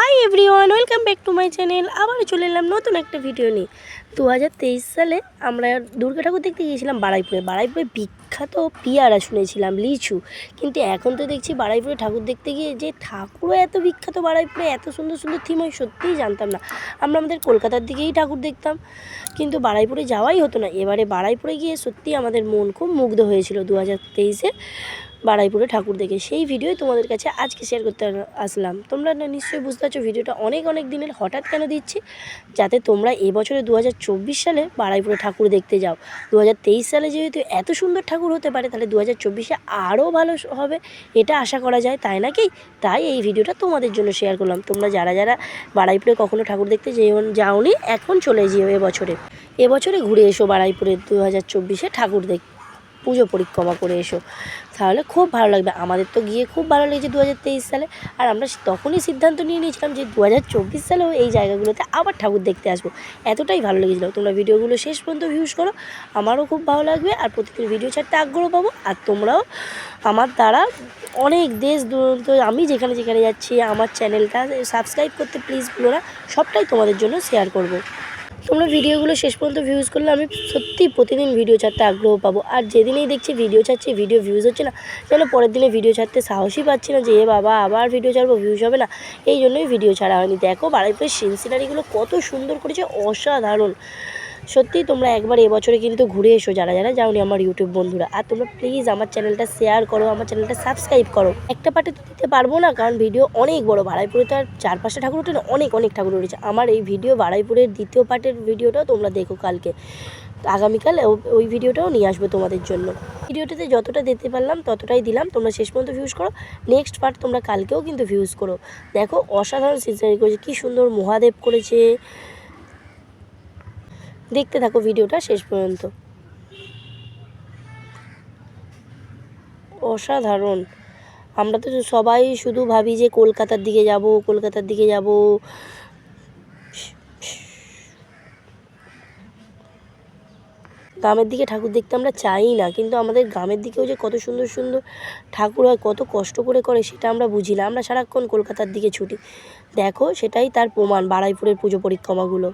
Hi everyone, welcome back to my channel. আবার চলে এলাম নতুন একটা ভিডিও নিয়ে। দু হাজার তেইশ সালে আমরা দুর্গা ঠাকুর দেখতে গিয়েছিলাম বাড়াইপুরে বাড়াইপুরে বিখ্যাত পিয়ারা শুনেছিলাম, লিচু। কিন্তু এখন তো দেখছি বাড়াইপুরে ঠাকুর দেখতে গিয়ে যে ঠাকুরও এত বিখ্যাত বাড়াইপুরে এত সুন্দর সুন্দর থিম হয় সত্যিই জানতাম না। আমরা আমাদের কলকাতার দিকেই ঠাকুর দেখতাম। কিন্তু বাড়াইপুরে যাওয়াই হতো না। এবারে বাড়াইপুরে গিয়ে সত্যিই আমাদের মন খুব মুগ্ধ হয়েছিল দু হাজার তেইশে। বাড়াইপুরে ঠাকুর দেখে। সেই ভিডিওই তোমাদের কাছে আজকে শেয়ার করতে আসলাম। তোমরা নিশ্চয়ই বুঝতে পারছ, ভিডিওটা অনেক অনেক দিনের, হঠাৎ কেন দিচ্ছি? যাতে তোমরা এবছরে দু হাজার চব্বিশ সালে বাড়াইপুরে ঠাকুর দেখতে যাও। দু হাজার তেইশ সালে যেহেতু এত সুন্দর ঠাকুর হতে পারে, তাহলে দু হাজার চব্বিশে আরও ভালো হবে, এটা আশা করা যায়, তাই নাকি তাই এই ভিডিওটা তোমাদের জন্য শেয়ার করলাম। তোমরা যারা যারা বাড়াইপুরে কখনো ঠাকুর দেখতে যেও যাওনি, এখন চলে যেও এবছরে এবছরে ঘুরে এসো বাড়াইপুরে দু হাজার চব্বিশে ঠাকুর দেখ পুজো পরিক্রমা করে এসো। তাহলে খুব ভালো লাগবে। আমাদের তো গিয়ে খুব ভালো লেগেছে দু হাজার তেইশ সালে। আর আমরা তখনই সিদ্ধান্ত নিয়ে নিয়েছিলাম যে দু হাজার চব্বিশ সালেও এই জায়গাগুলোতে আবার ঠাকুর দেখতে আসব। এতটাই ভালো লেগেছিলো। তোমরা ভিডিওগুলো শেষ পর্যন্ত ভিউজ করো। আমারও খুব ভালো লাগবে। আর প্রতিদিন ভিডিও ছাড়তে আগ্রহ পাবো। আর তোমরাও আমার দ্বারা অনেক দেশ দূরান্ত, আমি যেখানে যেখানে যাচ্ছি, আমার চ্যানেলটা সাবস্ক্রাইব করতে প্লিজ ভুলো না। সবটাই তোমাদের জন্য শেয়ার করব। তোমরা ভিডিওগুলো শেষ পর্যন্ত ভিউজ করলে আমি সত্যি প্রতিদিন ভিডিও ছাড়তে আগ্রহ পাবো। আর যেদিনেই দেখছি ভিডিও ছাড়ছি ভিডিও ভিউজ হচ্ছে না। যেন পরের দিনে ভিডিও ছাড়তে সাহসই পাচ্ছি না যে, এ বাবা, আবার ভিডিও ছাড়বো ভিউজ হবে না। এই জন্যই ভিডিও ছাড়া হয়নি। দেখো বাড়িপুরের সিন সিনারিগুলো কত সুন্দর করেছে, অসাধারণ। সত্যিই তোমরা একবার এবছরে কিন্তু ঘুরে এসো, যারা যারা যাওনি আমার ইউটিউব বন্ধুরা। আর তোমরা প্লিজ আমার চ্যানেলটা শেয়ার করো, আমার চ্যানেলটা সাবস্ক্রাইব করো। একটা পার্টে তো দিতে পারব না, কারণ ভিডিও অনেক বড়। বাড়াইপুরে তো আর চার পাঁচটা ঠাকুর ওঠে না, অনেক অনেক ঠাকুর উঠেছে। আমার এই ভিডিও বাড়াইপুরের দ্বিতীয় পার্টের ভিডিওটাও তোমরা দেখো কালকে। আগামীকাল ওই ভিডিওটাও নিয়ে আসব তোমাদের জন্য। ভিডিওটাতে যতটা দিতে পারলাম, ততটাই দিলাম। তোমরা শেষ পর্যন্ত ভিউজ করো। নেক্সট পার্ট তোমরা কালকেও কিন্তু ভিউজ করো। দেখো, অসাধারণ সিনারি করেছে, কী সুন্দর মহাদেব করেছে। দেখতে থাকো ভিডিওটা শেষ পর্যন্ত। অসাধারণ। আমরা তো সবাই শুধু ভাবি যে কলকাতার দিকে যাব, কলকাতার দিকে যাব। গ্রামের দিকে ঠাকুর দেখতে আমরা চাই না, কিন্তু আমাদের গ্রামের দিকেও যে কত সুন্দর সুন্দর ঠাকুর হয়, কত কষ্ট করে করে, সেটা আমরা বুঝি না। আমরা সারাক্ষণ কলকাতার দিকে ছুটি। দেখো, সেটাই তার প্রমাণ বাড়াইপুরের পুজো পরিক্রমাগুলো।